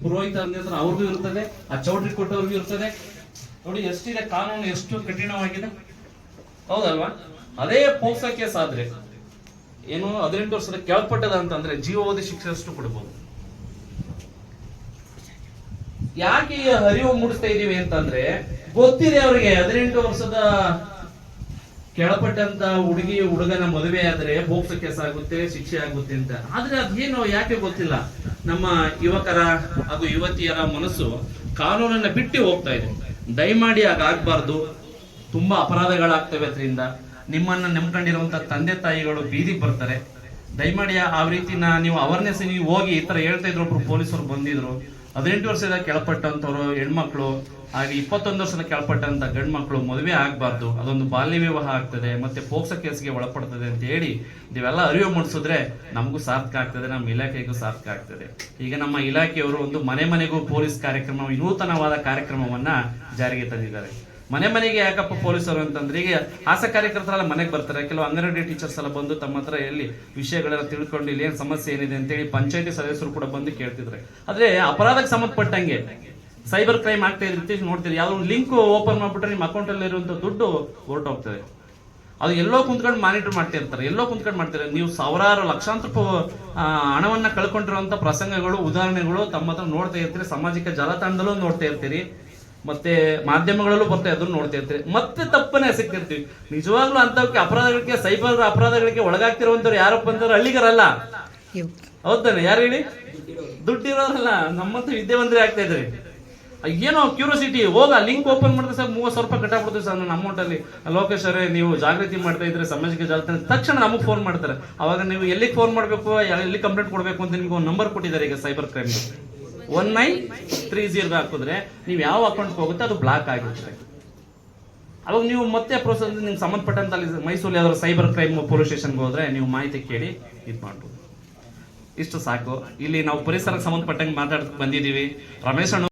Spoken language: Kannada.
ಪುರೋಹಿತ ಅಂದ್ರೆ ಅವ್ರಿಗೂ ಇರ್ತದೆ ಆ ಚೌಟ್ರಿ ಕೊಟ್ಟವ್ರಿಗೂ ಇರ್ತದೆ ನೋಡಿ, ಎಷ್ಟಿದೆ ಕಾನೂನು, ಎಷ್ಟು ಕಠಿಣವಾಗಿದೆ. ಹೌದಲ್ವಾ? ಅದೇ ಪೋಕ್ಸೋ ಕೇಸ್ ಆದ್ರೆ ಏನು, ಹದಿನೆಂಟು ವರ್ಷದ ಕೆಳಪಟ್ಟದ ಅಂತಂದ್ರೆ ಜೀವಾವಧಿ ಶಿಕ್ಷೆ ಅಷ್ಟು ಕೊಡ್ಬೋದು. ಯಾಕೆ ಅರಿವು ಮೂಡಿಸ್ತಾ ಇದೀವಿ ಅಂತಂದ್ರೆ, ಗೊತ್ತಿದೆ ಅವರಿಗೆ, ಹದಿನೆಂಟು ವರ್ಷದ ಕೆಳಪಟ್ಟಂತ ಹುಡುಗಿ, ಹುಡುಗನ ಮದುವೆ ಆದ್ರೆ ಭೋಕ್ಸ ಕೇಸ್ ಆಗುತ್ತೆ ಶಿಕ್ಷೆ ಆಗುತ್ತೆ ಅಂತ. ಆದ್ರೆ ಅದೇನು ಯಾಕೆ ಗೊತ್ತಿಲ್ಲ? ನಮ್ಮ ಯುವಕರ ಹಾಗೂ ಯುವತಿಯರ ಮನಸ್ಸು ಕಾನೂನನ್ನ ಬಿಟ್ಟು ಹೋಗ್ತಾ ಇದೆ. ದಯಮಾಡಿ ಹಾಗಾಗ್ಬಾರ್ದು ತುಂಬಾ ಅಪರಾಧಗಳಾಗ್ತವೆ ಅದರಿಂದ. ನಿಮ್ಮನ್ನ ನಂಬ್ಕೊಂಡಿರುವಂತ ತಂದೆ ತಾಯಿಗಳು ಬೀದಿಗೆ ಬರ್ತಾರೆ. ದಯಮಾಡಿ ಆ ರೀತಿನ ನೀವು ಅವೇರ್ನೆಸ್ ನೀವು ಹೋಗಿ ಈ ತರ ಹೇಳ್ತಾ ಇದ್ರು ಒಬ್ರು ಪೊಲೀಸರು ಬಂದಿದ್ರು. ಹದಿನೆಂಟು ವರ್ಷದ ಕೆಳಪಟ್ಟಂತವ್ರು, ಹೆಣ್ಮಕ್ಳು, ಹಾಗೆ ಇಪ್ಪತ್ತೊಂದು ವರ್ಷದ ಕೆಳಪಟ್ಟಂತ ಗಂಡು ಮಕ್ಕಳು ಮದುವೆ ಆಗಬಾರ್ದು. ಅದೊಂದು ಬಾಲ್ಯ ವಿವಾಹ ಆಗ್ತದೆ, ಮತ್ತೆ ಪೋಕ್ಸೋ ಕೇಸ್ಗೆ ಒಳಪಡ್ತದೆ ಅಂತ ಹೇಳಿ ನೀವೆಲ್ಲ ಅರಿವು ಮೂಡಿಸಿದ್ರೆ ನಮಗೂ ಸಾರ್ಥಕ ಆಗ್ತದೆ, ನಮ್ಮ ಇಲಾಖೆಗೂ ಸಾರ್ಥಕ ಆಗ್ತದೆ. ಈಗ ನಮ್ಮ ಇಲಾಖೆಯವರು ಒಂದು ಮನೆ ಮನೆಗೂ ಪೊಲೀಸ್ ಕಾರ್ಯಕ್ರಮ, ವಿನೂತನವಾದ ಕಾರ್ಯಕ್ರಮವನ್ನ ಜಾರಿಗೆ ತಂದಿದ್ದಾರೆ. ಮನೆ ಮನೆಗೆ ಯಾಕಪ್ಪ ಪೊಲೀಸರು ಅಂತಂದ್ರೆ, ಈಗ ಆಸಾ ಕಾರ್ಯಕರ್ತರೆಲ್ಲ ಮನೆಗೆ ಬರ್ತಾರೆ. ಕೆಲವು ಅಂಗನವಾಡಿ ಟೀಚರ್ಸ್ ಎಲ್ಲ ಬಂದು ತಮ್ಮ ಹತ್ರ ಎಲ್ಲಿ ವಿಷಯಗಳೆಲ್ಲ ತಿಳ್ಕೊಂಡು ಇಲ್ಲಿ ಏನು ಸಮಸ್ಯೆ ಏನಿದೆ ಅಂತೇಳಿ ಪಂಚಾಯತಿ ಸದಸ್ಯರು ಕೂಡ ಬಂದು ಕೇಳ್ತಿದ್ರೆ. ಆದ್ರೆ ಅಪರಾಧಕ್ಕೆ ಸಂಬಂಧಪಟ್ಟಂಗೆ ಸೈಬರ್ ಕ್ರೈಮ್ ಆಗ್ತಾ ಇದ್ರೆ ನೋಡ್ತೀರಿ, ಯಾವ್ದು ಲಿಂಕ್ ಓಪನ್ ಮಾಡ್ಬಿಟ್ರೆ ನಿಮ್ಮ ಅಕೌಂಟ್ ಅಲ್ಲಿ ಇರುವಂತ ದುಡ್ಡು ಹೊರಟೋಗ್ತದೆ. ಅದು ಎಲ್ಲೋ ಕುಂತ್ಕೊಂಡು ಮಾನಿಟರ್ ಮಾಡ್ತಾ ಇರ್ತಾರೆ, ಎಲ್ಲೋ ಕುಂತ್ಕೊಂಡು ಮಾಡ್ತಾರೆ ನೀವು ಸಾವಿರಾರು ಲಕ್ಷಾಂತರ ಹಣವನ್ನ ಕಳ್ಕೊಂಡಿರುವಂತ ಪ್ರಸಂಗಗಳು, ಉದಾಹರಣೆಗಳು ತಮ್ಮ ಹತ್ರ ನೋಡ್ತಾ ಇರ್ತೀರಿ, ಸಾಮಾಜಿಕ ಜಾಲತಾಣದಲ್ಲೂ ನೋಡ್ತಾ ಇರ್ತೀರಿ. ಮತ್ತೆ ಮಾಧ್ಯಮಗಳಲ್ಲೂ ಬರ್ತಾ ಇದ್ರು, ನೋಡ್ತಾ ಇರ್ತೀರಿ ಮತ್ತೆ ತಪ್ಪನೆ ಸಿಕ್ತಿರ್ತೀವಿ ನಿಜವಾಗ್ಲೂ ಅಂತವಕ್ಕೆ ಅಪರಾಧಗಳಿಗೆ, ಸೈಬರ್ ಅಪರಾಧಗಳಿಗೆ ಒಳಗಾಗ್ತಿರುವಂತವ್ರು ಯಾರಪ್ಪ ಅಂದ್ರೆ ಹಳ್ಳಿಗರಲ್ಲ. ಹೌದಾನೆ ಯಾರು ಹೇಳಿ? ದುಡ್ಡಿರೋರಲ್ಲ, ನಮ್ಮಂತ ವಿದ್ಯಾವಂತರೇ ಆಗ್ತಾ ಇದ್ರಿ ಏನೋ ಕ್ಯೂರಿಯಾಸಿಟಿ ಹೋಗ ಲಿಂಕ್ ಓಪನ್ ಮಾಡಿದ್ರೆ ಸರ್ ಮೂವತ್ತು ಸಾವಿರ ರೂಪಾಯಿ ಕಟ್ಟಾಕ್ಬಿಡ್ತೀವಿ ಸರ್ ನನ್ನ ಅಮೌಂಟ್ ಅಲ್ಲಿ. ಲೋಕೇಶ್ ಅವರೇ, ನೀವು ಜಾಗೃತಿ ಮಾಡ್ತಾ ಇದ್ರೆ ಸಮಾಜಕ್ಕೆ ಜಾಲತಾಣ ತಕ್ಷಣ ನಮಗೆ ಫೋನ್ ಮಾಡ್ತಾರೆ. ಅವಾಗ ನೀವು ಎಲ್ಲಿಗೆ ಫೋನ್ ಮಾಡಬೇಕು, ಎಲ್ಲಿ ಕಂಪ್ಲೇಂಟ್ ಕೊಡಬೇಕು ಅಂತ ನಿಮ್ಗೆ ಒಂದು ನಂಬರ್ ಕೊಟ್ಟಿದ್ದಾರೆ ಈಗ cyber crime one nine three zero ಹಾಕಿದ್ರೆ ನೀವು ಯಾವ ಅಕೌಂಟ್ ಹೋಗುತ್ತೆ ಅದು ಬ್ಲಾಕ್ ಆಗಿರುತ್ತೆ. ಅವಾಗ ನೀವು ಮತ್ತೆ ಪ್ರೋಸೆಸ್ ನಿಮ್ಗೆ ಸಂಬಂಧಪಟ್ಟಂತ ಮೈಸೂರು ಯಾವ್ದಾದ್ರು ಸೈಬರ್ ಕ್ರೈಮ್ ಪೊಲೀಸ್ ಸ್ಟೇಷನ್ಗೆ ಹೋದ್ರೆ ನೀವು ಮಾಹಿತಿ ಕೇಳಿ ಇದು ಮಾಡ್ಬೋದು. ಇಷ್ಟು ಸಾಕು. ಇಲ್ಲಿ ನಾವು ಪರಿಸರಕ್ಕೆ ಸಂಬಂಧಪಟ್ಟಂಗೆ ಮಾತಾಡ್ತಾ ಬಂದಿದ್ದೀವಿ. ರಮೇಶ್ ಅಣ್ಣ